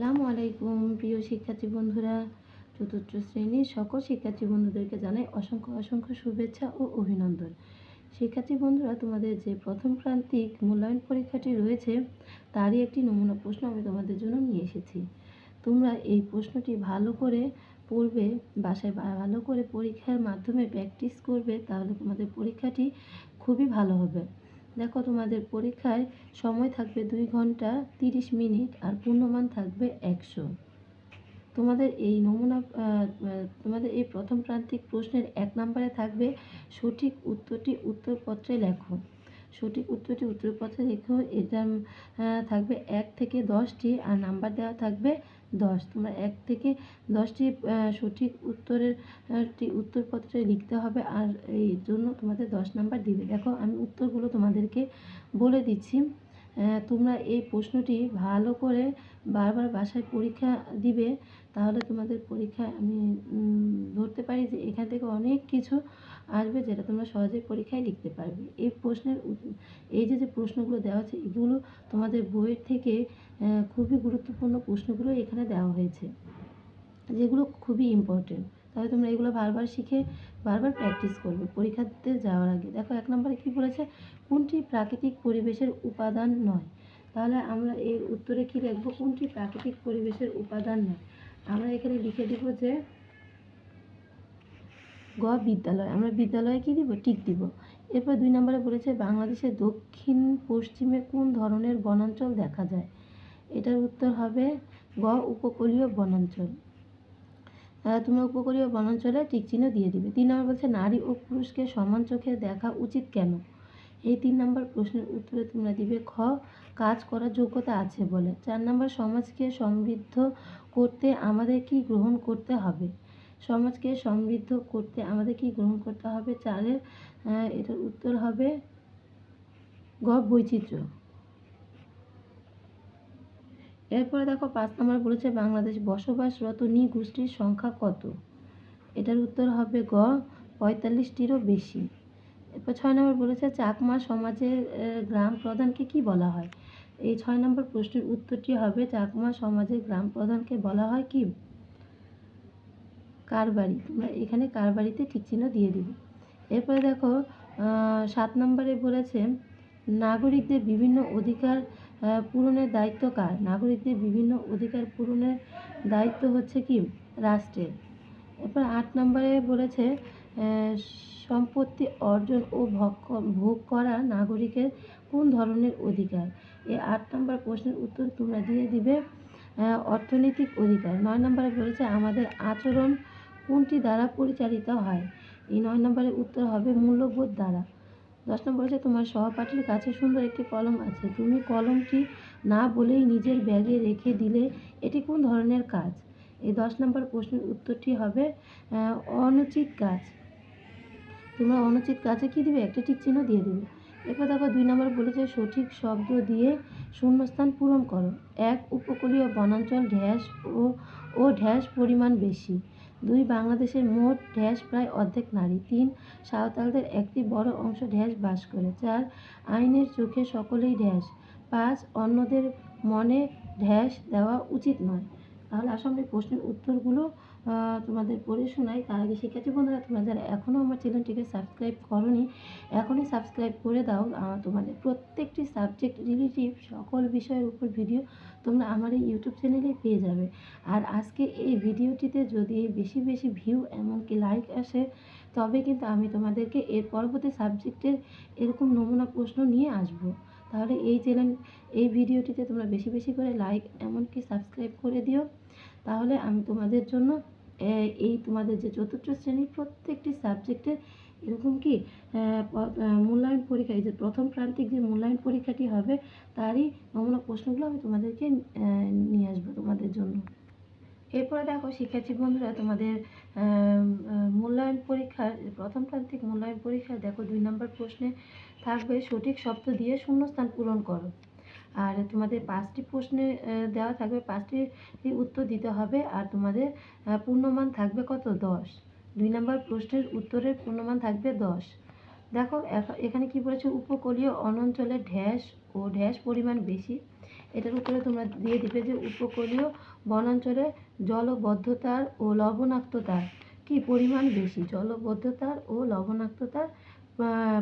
আসসালামু আলাইকুম, প্রিয় শিক্ষার্থী বন্ধুরা। চতুর্থ শ্রেণির সকল শিক্ষার্থী বন্ধুদেরকে জানাই অসংখ্য অসংখ্য শুভেচ্ছা ও অভিনন্দন। শিক্ষার্থী বন্ধুরা, তোমাদের যে প্রথম প্রান্তিক মূল্যায়ন পরীক্ষাটি রয়েছে, তারই একটি নমুনা প্রশ্ন আমি তোমাদের জন্য নিয়ে এসেছি। তোমরা এই প্রশ্নটি ভালো করে পড়বে, বাসায় ভালো করে পরীক্ষার মাধ্যমে প্র্যাকটিস করবে, তাহলে তোমাদের পরীক্ষাটি খুবই ভালো হবে। দেখো তোমাদের পরীক্ষায় সময় থাকবে দুই ঘণ্টা তিরিশ মিনিট আর পূর্ণমান থাকবে একশো। তোমাদের এই নমুনা তোমাদের এই প্রথম প্রান্তিক প্রশ্নের এক নম্বরে থাকবে সঠিক উত্তরটি উত্তরপত্রে লেখো। সঠিক উত্তরটি উত্তরপত্রে লেখো এটা থাকবে এক থেকে দশটি আর নাম্বার দেওয়া থাকবে দশ। তোমরা এক থেকে দশটি সঠিক উত্তরের উত্তরপত্রে লিখতে হবে আর এই জন্য তোমাদের দশ নাম্বার দিবে। দেখো, আমি উত্তরগুলো তোমাদেরকে বলে দিচ্ছি। তোমরা এই প্রশ্নটি ভালো করে বারবার বাসায় পরীক্ষা দিবে তাহলে তোমাদের পরীক্ষায় আমি ধরতে পারি যে এখান থেকে অনেক কিছু আসবে যেটা তোমরা সহজেই পরীক্ষায় লিখতে পারবে। এই প্রশ্নের এই যে যে প্রশ্নগুলো দেওয়া আছে এগুলো তোমাদের বইয়ের থেকে খুবই গুরুত্বপূর্ণ প্রশ্নগুলো এখানে দেওয়া হয়েছে, যেগুলো খুবই ইম্পর্টেন্ট তাহলে তোমরা এগুলো বারবার শিখে, বারবার প্র্যাকটিস করবে পরীক্ষাতে যাওয়ার আগে। দেখো, এক নম্বরে কী বলেছে? কোনটি প্রাকৃতিক পরিবেশের উপাদান নয়? তাহলে আমরা এর উত্তরে কী লিখব? কোনটি প্রাকৃতিক পরিবেশের উপাদান নয়? আমরা এখানে লিখে দিব যে গ বিদ্যালয়। আমরা বিদ্যালয়ে কী দিব? টিক দিব। এরপর দুই নম্বরে বলেছে বাংলাদেশের দক্ষিণ পশ্চিমে কোন ধরনের বনাঞ্চল দেখা যায়? এটার উত্তর হবে গ, উপকূলীয় বনাঞ্চল। তোমরা উপকূলীয় বনাঞ্চলে টিক চিহ্ন দিয়ে দিবে। তিন নম্বর বলছে, নারী ও পুরুষকে সমান চোখে দেখা উচিত কেন? এই তিন নম্বর প্রশ্নের উত্তরে তোমরা দিবে খ, কাজ করার যোগ্যতা আছে বলে। চার নম্বর, সমাজকে সমৃদ্ধ করতে আমাদের কি গ্রহণ করতে হবে? সমাজকে সমৃদ্ধ করতে আমাদের কি গ্রহণ করতে হবে? চারের এটার উত্তর হবে গ, বৈচিত্র্য। এরপরে দেখো, পাঁচ নম্বর বলেছে বাংলাদেশ বসবাসরত নৃগোষ্ঠীর সংখ্যা কত? এটার উত্তর হবে গ, পঁয়তাল্লিশটিরও বেশি। এরপর ছয় নম্বর বলেছে, চাকমা সমাজের গ্রাম প্রধানকে কি বলা হয়? এই ছয় নম্বর প্রশ্নের উত্তরটি হবে, চাকমা সমাজের গ্রাম প্রধানকে বলা হয় কি? কারবারি। তোমরা এখানে কারবারিতে ঠিক চিহ্ন দিয়ে দিবে। এরপরে দেখো সাত নম্বরে বলেছে, নাগরিকদের বিভিন্ন অধিকার পূরণের দায়িত্ব কার? নাগরিকদের বিভিন্ন অধিকার পূরণের দায়িত্ব হচ্ছে কি? রাষ্ট্রের। এরপর আট নম্বরে বলেছে সম্পত্তি অর্জন ও ভোগ করা নাগরিকের কোন ধরনের অধিকার? এই আট নম্বর প্রশ্নের উত্তর তোমরা দিয়ে দিবে অর্থনৈতিক অধিকার। নয় নম্বরে বলেছে, আমাদের আচরণ কোনটি দ্বারা পরিচালিত হয়? এই নয় নম্বরের উত্তর হবে, মূল্যবোধ দ্বারা। দশ নম্বর হচ্ছে তোমার সহপাঠীর কাছে সুন্দর একটি কলম আছে। তুমি কলমটি না বলেই নিজের ব্যাগে রেখে দিলে এটি কোন ধরনের কাজ? এই দশ নম্বর প্রশ্নের উত্তরটি হবে অনুচিত কাজ। তোমরা অনুচিত কাজে কী দিবে? একটা টিক চিহ্ন দিয়ে দিবে। এরপর দেখো দুই নম্বর বলেছে, সঠিক শব্দ দিয়ে শূন্যস্থান পূরণ করো। এক, উপকূলীয় বনাঞ্চল ঢ্যাস ও ও ঢ্যাস পরিমাণ বেশি। দুই, বাংলাদেশের মোট ঢ্যাস প্রায় অর্ধেক নারী। তিন, সাঁওতালদের একটি বড় অংশ ঢ্যাস বাস করে। চার, আইনের চোখে সকলেই ঢ্যাস। পাঁচ, অন্যদের মনে ঢ্যাস দেওয়া উচিত নয়। তাহলে আসলে প্রশ্নের উত্তরগুলো তোমাদের পড়ে শোনাই। তার আগে শিক্ষার্থী বন্ধুরা, তোমরা যারা এখনও আমার চ্যানেলটিকে সাবস্ক্রাইব করনি, এখনই সাবস্ক্রাইব করে দাও। তোমাদের প্রত্যেকটি সাবজেক্ট রিলেটিভ সকল বিষয়ের উপর ভিডিও তোমরা আমার এই ইউটিউব চ্যানেলেই পেয়ে যাবে। আর আজকে এই ভিডিওটিতে যদি বেশি বেশি ভিউ এমনকি লাইক আসে, তবে কিন্তু আমি তোমাদেরকে এর পরবর্তী সাবজেক্টের এরকম নমুনা প্রশ্ন নিয়ে আসব। তাহলে এই চ্যানেল, এই ভিডিওটিতে তোমরা বেশি বেশি করে লাইক, এমনকি সাবস্ক্রাইব করে দিও। তাহলে আমি তোমাদের জন্য এই তোমাদের যে চতুর্থ শ্রেণির প্রত্যেকটি সাবজেক্টের এরকম কি মূল্যায়ন পরীক্ষা, এই যে প্রথম প্রান্তিক যে মূল্যায়ন পরীক্ষাটি হবে, তারই নমুনা প্রশ্নগুলো আমি তোমাদেরকে নিয়ে আসব তোমাদের জন্য। এরপরে দেখো, শিক্ষার্থী বন্ধুরা, তোমাদের মূল্যায়ন পরীক্ষার, প্রথম প্রান্তিক মূল্যায়ন পরীক্ষার, দেখো দুই নম্বর প্রশ্নে থাকবে, সঠিক শব্দ দিয়ে শূন্যস্থান পূরণ করো। আর তোমাদের পাঁচটি প্রশ্নে দেওয়া থাকবে, পাঁচটি উত্তর দিতে হবে। আর তোমাদের পূর্ণমান থাকবে কত? দশ। দুই নম্বর প্রশ্নের উত্তরের পূর্ণমান থাকবে দশ। দেখো, এখ- এখানে কি বলেছে? উপকূলীয় অঞ্চলে ঢ্যাস ও ঢ্যাস পরিমাণ বেশি। এটার উপরে তোমরা দিয়ে দিবে যে উপকূলীয় বনাঞ্চলে জলবদ্ধতার ও লবণাক্ততার কি পরিমাণ বেশি? জলবদ্ধতার ও লবণাক্ততার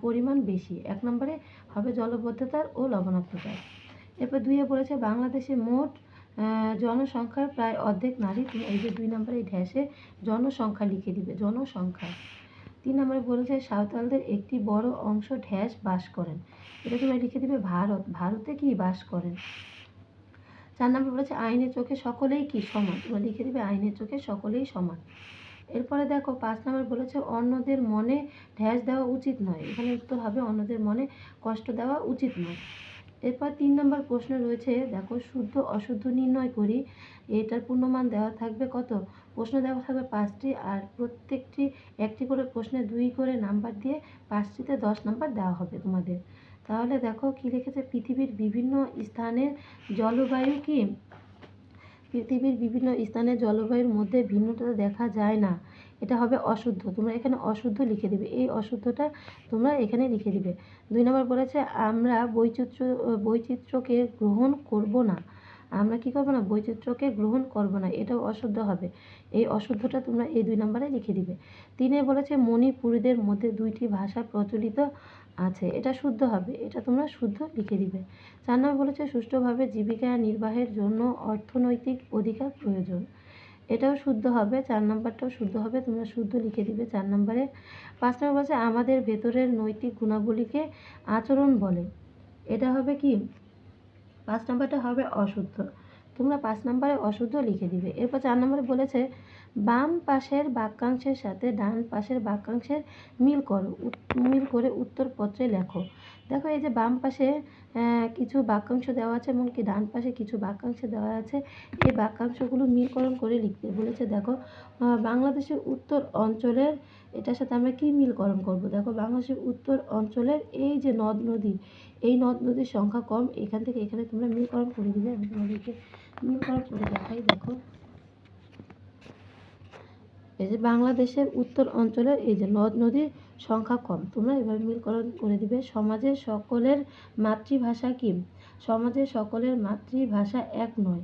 পরিমাণ বেশি। এক নম্বরে হবে জলবদ্ধতার ও লবণাক্ততার। এরপর দুইয়ে বলেছে, বাংলাদেশে মোট জনসংখ্যার প্রায় অর্ধেক নারী। তুমি এই যে দুই নম্বরে এই ঢ্যাসে জনসংখ্যা লিখে দিবে, জনসংখ্যা। তিন নম্বরে বলেছে, সাঁওতালদের একটি বড় অংশ ঢ্যাস বাস করেন। এটা তোমরা লিখে দিবে, ভারত। ভারতে কি বাস করেন? চার নম্বর বলেছে, আইনের চোখে সকলেই কি সমান? তোমরা লিখে দিবে, আইনের চোখে সকলেই সমান। এরপরে দেখো, পাঁচ নম্বর বলেছে, অন্যদের মনে ঢ্যাস দেওয়া উচিত নয়। এখানে উত্তর হবে, অন্যদের মনে কষ্ট দেওয়া উচিত নয়। এরপর তিন নম্বর প্রশ্ন রয়েছে, দেখো, শুদ্ধ, অশুদ্ধ নির্ণয় করি, এটার পূর্ণমান দেওয়া থাকবে কত? প্রশ্ন দেওয়া থাকবে পাঁচটি, আর প্রত্যেকটি, একটি করে প্রশ্নে দুই করে নাম্বার দিয়ে পাঁচটিতে দশ নাম্বার দেওয়া হবে তোমাদের। তাহলে দেখো কি লিখেছে, পৃথিবীর বিভিন্ন স্থানের জলবায়ু কি? পৃথিবীর বিভিন্ন স্থানের জলবায়ুর মধ্যে ভিন্নতা দেখা যায় না। এটা হবে অশুদ্ধ। তোমরা এখানে অশুদ্ধ লিখে দিবে। এই অশুদ্ধটা তোমরা এখানে লিখে দিবে। দুই নম্বর বলেছে, আমরা বৈচিত্র্য, বৈচিত্র্যকে গ্রহণ করব না। আমরা কি করব না? বৈচিত্র্যকে গ্রহণ করব না। এটাও অশুদ্ধ হবে। এই অশুদ্ধটা তোমরা এই দুই নম্বরে লিখে দিবে। তিনে বলেছে, মণিপুরীদের মধ্যে দুইটি ভাষা প্রচলিত আছে। এটা শুদ্ধ হবে। এটা তোমরা শুদ্ধ লিখে দিবে। চার নম্বর বলেছে, সুষ্ঠুভাবে জীবিকা নির্বাহের জন্য অর্থনৈতিক অধিকার প্রয়োজন। এটাও শুদ্ধ হবে, চার নম্বরটাও শুদ্ধ হবে, তোমরা শুদ্ধ লিখে দিবে চার নম্বরে। পাঁচ নম্বর বলছে, আমাদের ভেতরের নৈতিক গুণাবলীকে আচরণ বলে। এটা হবে কি? পাঁচ নম্বরটা হবে অশুদ্ধ। তোমরা পাঁচ নম্বরে অশুদ্ধ লিখে দিবে। এরপর চার নম্বরে বলেছে বাম পাশের বাক্যাংশের সাথে ডান পাশের বাক্যাংশের মিল করো মিল করে উত্তরপত্রে লেখো। দেখো এই যে বাম পাশে কিছু বাক্যাংশ দেওয়া আছে এমনকি ডান পাশে কিছু বাক্যাংশ দেওয়া আছে, এই বাক্যাংশগুলো মিলকরণ করে লিখতে বলেছে। দেখো বাংলাদেশের উত্তর অঞ্চলের, এটার সাথে আমরা কি মিলকরণ করব? দেখো, বাংলাদেশের উত্তর অঞ্চলের এই যে নদ নদী, এই নদ নদীর সংখ্যা কম, এখান থেকে এখানে তোমরা মিলকরণ করে দিবে, আমি তোমাদেরকে মিলকরণ করে দেখাই। দেখো এই যে বাংলাদেশের উত্তর অঞ্চলের এই যে নদ নদীর সংখ্যা কম, তোমরা এভাবে মিলকরণ করে দিবে। সমাজের সকলের মাতৃভাষা কি? সমাজের সকলের মাতৃভাষা এক নয়।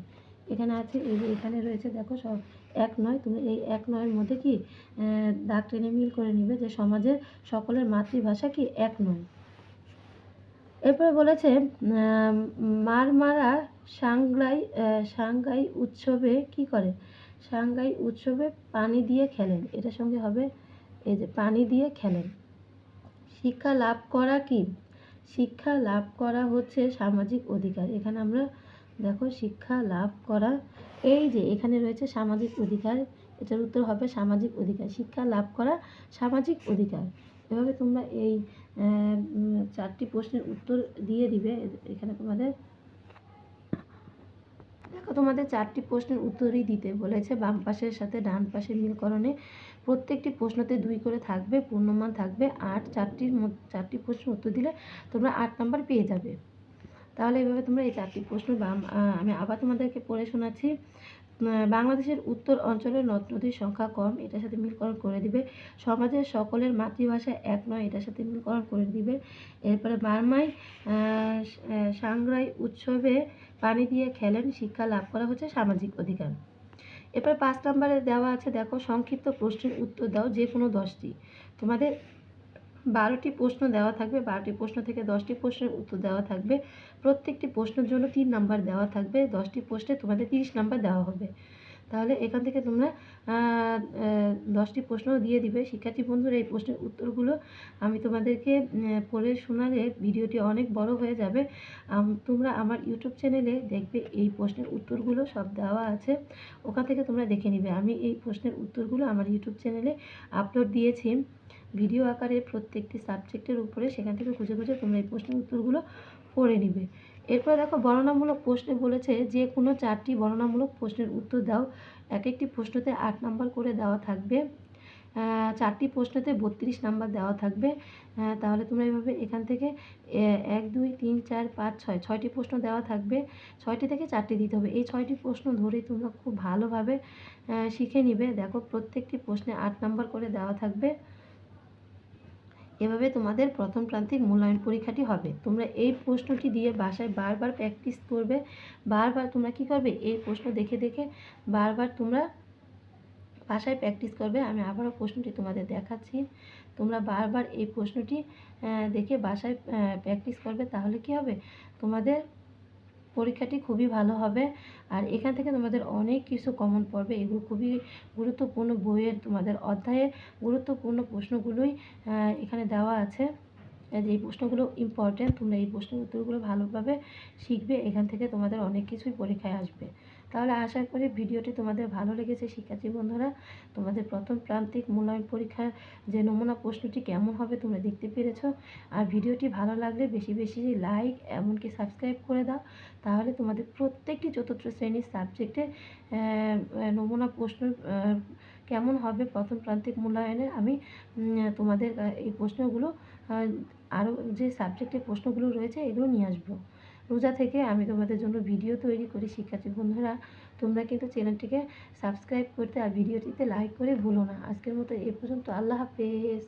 এখানে আছে, এই যে এখানে রয়েছে, দেখো সব এক নয়। তুমি এই এক নয়ের মধ্যে কি দাগ টেনে মিল করে নিবে যে সমাজের সকলের মাতৃভাষা কি এক নয়? এরপরে বলেছে মারমারা সাংগ্রাই সাংগাই উৎসবে কি করে? সাংগাই উৎসবে পানি দিয়ে খেলেন। এটার সঙ্গে হবে এই যে পানি দিয়ে খেলেন। শিক্ষা লাভ করা কি? শিক্ষা লাভ করা হচ্ছে সামাজিক অধিকার। এখানে আমরা দেখো শিক্ষা লাভ করা। এই যে এখানে রয়েছে সামাজিক অধিকার। এটার উত্তর হবে সামাজিক অধিকার। শিক্ষা লাভ করা সামাজিক অধিকার। এভাবে তোমরা এই চারটি প্রশ্নের উত্তর দিয়ে দিবে। এখানে তোমাদের তোমাদের চারটি প্রশ্নের উত্তরই দিতে বলেছে। বাম পাশের সাথে ডান পাশের মিলকরণে প্রত্যেকটি প্রশ্নতে দুই করে থাকবে, পূর্ণমান থাকবে। আট চারটির চারটি প্রশ্নের উত্তর দিলে তোমরা আট নাম্বার পেয়ে যাবে। তাহলে এভাবে তোমরা এই চারটি প্রশ্ন বাম আমি আবার তোমাদেরকে পড়ে শোনাচ্ছি। বাংলাদেশের উত্তর অঞ্চলের নদ নদীর সংখ্যা কম, এটার সাথে মিলকরণ করে দিবে। সমাজের সকলের মাতৃভাষা এক নয়, এটার সাথে মিলকরণ করে দিবে। এরপরে বার্মায় সাংগ্রাই উৎসবে পানি দিয়ে খেলেন, শিক্ষা লাভ করা হচ্ছে সামাজিক অধিকার। এরপর পাঁচ নম্বরে দেওয়া আছে, দেখো, সংক্ষিপ্ত প্রশ্নের উত্তর দাও, যে কোনো দশটি। তোমাদের বারোটি প্রশ্ন দেওয়া থাকবে, বারোটি প্রশ্ন থেকে দশটি প্রশ্নের উত্তর দেওয়া থাকবে। প্রত্যেকটি প্রশ্নের জন্য তিন নাম্বার দেওয়া থাকবে, দশটি প্রশ্নে তোমাদের তিরিশ নাম্বার দেওয়া হবে। তাহলে এখান থেকে তোমরা দশটি প্রশ্ন দিয়ে দিবে। শিক্ষার্থী বন্ধুরা, এই প্রশ্নের উত্তরগুলো আমি তোমাদেরকে পড়ে শোনালে ভিডিওটি অনেক বড় হয়ে যাবে। তোমরা আমার ইউটিউব চ্যানেলে দেখবে এই প্রশ্নের উত্তরগুলো সব দেওয়া আছে। ওখান থেকে তোমরা দেখে নিবে। আমি এই প্রশ্নের উত্তরগুলো আমার ইউটিউব চ্যানেলে আপলোড দিয়েছি। ভিডিও আকারে প্রত্যেকটি সাবজেক্টের উপরে সেখান থেকে খুঁজে খুঁজে তোমরা এই প্রশ্নের উত্তরগুলো পড়ে নিবে। এরপর দেখো, বর্ণনামূলক প্রশ্নে বলেছে যে কোনো চারটি বর্ণনামূলক প্রশ্নের উত্তর দাও। এক একটি প্রশ্নতে আট নাম্বার করে দেওয়া থাকবে। চারটি প্রশ্নতে বত্রিশ নাম্বার দেওয়া থাকবে। তাহলে তোমরা এইভাবে এখান থেকে এক, দুই, তিন, চার, পাঁচ, ছয়, ছয়টি প্রশ্ন দেওয়া থাকবে। ছয়টি থেকে চারটি দিতে হবে। এই ছয়টি প্রশ্ন ধরেই তোমরা খুব ভালোভাবে শিখে নিবে। দেখো, প্রত্যেকটি প্রশ্নে আট নাম্বার করে দেওয়া থাকবে। এভাবে তোমাদের প্রথম প্রান্তিক মূল্যায়ন পরীক্ষাটি হবে। তোমরা এই প্রশ্নটি দিয়ে বাসায় বারবার প্র্যাকটিস করবে, বারবার তোমরা কি করবে? এই প্রশ্ন দেখে দেখে বারবার তোমরা বাসায় প্র্যাকটিস করবে। আমি আবারও প্রশ্নটি তোমাদের দেখাচ্ছি। তোমরা বারবার এই প্রশ্নটি দেখে বাসায় প্র্যাকটিস করবে তাহলে কি হবে? তোমাদের পরীক্ষাটি খুবই ভালো হবে। আর এখান থেকে তোমাদের অনেক কিছু কমন পড়বে। এগুলো খুবই গুরুত্বপূর্ণ বইয়ের তোমাদের অধ্যায়ের গুরুত্বপূর্ণ প্রশ্নগুলোই এখানে দেওয়া আছে। যে এই প্রশ্নগুলো ইম্পর্টেন্ট তোমরা এই প্রশ্নের উত্তরগুলো ভালোভাবে শিখবে। এখান থেকে তোমাদের অনেক কিছুই পরীক্ষায় আসবে। তাহলে আশা করি ভিডিওটি তোমাদের ভালো লেগেছে। শিক্ষার্থী বন্ধুরা, তোমাদের প্রথম প্রান্তিক মূল্যায়ন পরীক্ষার যে নমুনা প্রশ্নটি কেমন হবে তোমরা দেখতে পেরেছ। আর ভিডিওটি ভালো লাগলে বেশি বেশি লাইক এমনকি সাবস্ক্রাইব করে দাও। তাহলে তোমাদের প্রত্যেকটি চতুর্থ শ্রেণির সাবজেক্টে নমুনা প্রশ্ন কেমন হবে প্রথম প্রান্তিক মূল্যায়নে আমি তোমাদের এই প্রশ্নগুলো আরও যে সাবজেক্টের প্রশ্নগুলো রয়েছে এগুলো নিয়ে আসব। রোজা থেকে আমি তোমাদের জন্য ভিডিও তৈরি করি। শিক্ষার্থী বন্ধুরা, তোমরা কিন্তু চ্যানেলটিকে সাবস্ক্রাইব করতে আর ভিডিওটিতে লাইক করে ভুলো না। আজকের মতো এ পর্যন্ত। আল্লাহ হাফেজ।